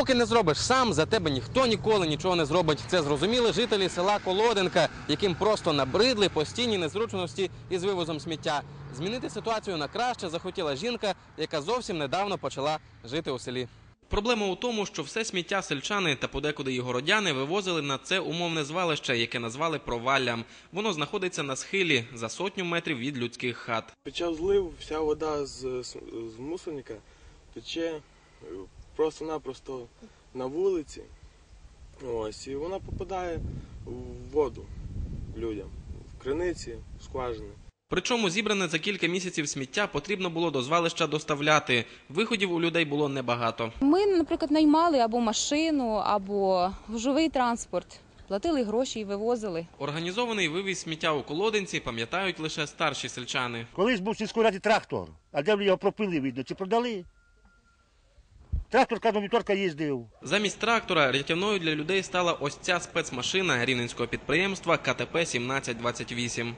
Поки не зробиш сам, за тебе ніхто ніколи нічого не зробить. Це зрозуміли жителі села Колоденка, яким просто набридли постійні незручності із вивозом сміття. Змінити ситуацію на краще захотіла жінка, яка зовсім недавно почала жити у селі. Проблема у тому, що все сміття сельчани та подекуди і городяни вивозили на це умовне звалище, яке назвали проваллям. Воно знаходиться на схилі за сотню метрів від людських хат. Під час зливу вся вода з, з, з мусорника тече е, просто-напросто на вулиці. Ось, і вона попадає в воду людям, в криниці, в скважини. Причому зібране за кілька місяців сміття потрібно було до звалища доставляти. Виходів у людей було небагато. Ми, наприклад, наймали або машину, або гужовий транспорт, платили гроші і вивозили. Організований вивіз сміття у колодинці пам'ятають лише старші сельчани. Колись був сільській раді трактор, а де його пропили, видно, чи продали? Трактор кожного вівторка їздив. Замість трактора рятівною для людей стала ось ця спецмашина рівненського підприємства КТП 1728.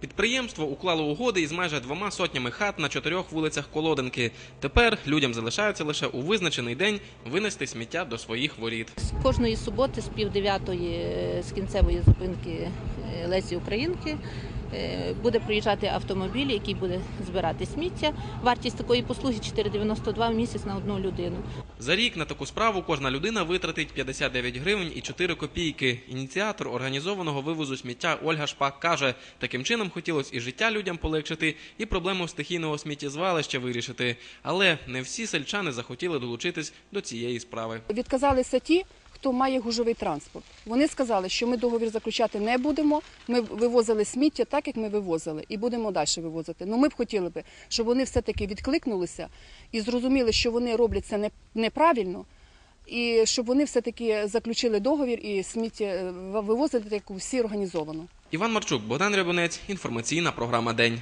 Підприємство уклало угоди із майже двома сотнями хат на чотирьох вулицях Колоденки. Тепер людям залишається лише у визначений день винести сміття до своїх воріт. З кожної суботи з пів дев'ятої е, з кінцевої зупинки е, Лесі Українки буде приїжджати автомобіль, який буде збирати сміття. Вартість такої послуги 4,92 в місяць на одну людину. За рік на таку справу кожна людина витратить 59 гривень і 4 копійки. Ініціатор організованого вивозу сміття Ольга Шпак каже, таким чином хотілося і життя людям полегшити, і проблему стихійного сміттєзвалища вирішити. Але не всі сельчани захотіли долучитись до цієї справи. Відказалися ті, хто має гужовий транспорт. Вони сказали, що ми договір заключати не будемо. Ми вивозили сміття так, як ми вивозили, і будемо далі вивозити. Ну ми б хотіли би, щоб вони все-таки відкликнулися і зрозуміли, що вони роблять це не- неправильно. І щоб вони все-таки заключили договір і сміття вивозити, вивозили як всі організовано. Іван Марчук, Богдан Рябунець, інформаційна програма День.